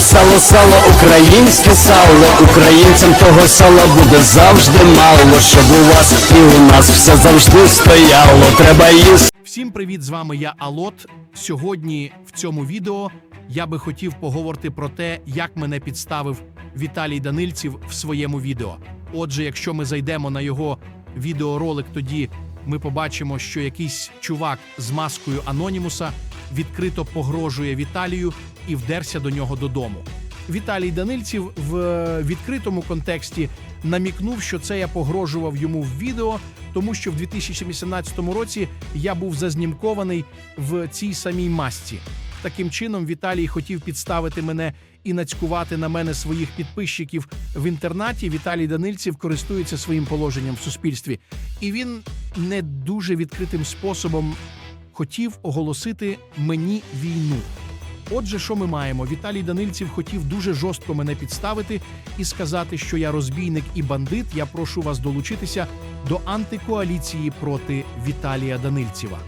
сало, сало, українське сало, українцям того сала буде завжди мало, щоб у вас і у нас все завжди стояло. Треба їсти. Всім привіт! З вами я Алот. Сьогодні в цьому відео я би хотів поговорити про те, як мене підставив Віталій Данильців в своєму відео. Отже, якщо ми зайдемо на його відеоролик, тоді ми побачимо, що якийсь чувак з маскою Анонімуса відкрито погрожує Віталію і вдерся до нього додому. Віталій Данильців в е, відкритому контексті намікнув, що це я погрожував йому в відео, тому що в 2018 році я був зазнімкований в цій самій масці. Таким чином, Віталій хотів підставити мене і нацькувати на мене своїх підписчиків в інтернаті. Віталій Данильців користується своїм положенням в суспільстві, і він не дуже відкритим способом хотів оголосити мені війну. Отже, що ми маємо? Віталій Данильців хотів дуже жорстко мене підставити і сказати, що я розбійник і бандит. Я прошу вас долучитися до антикоаліції проти Віталія Данильцева.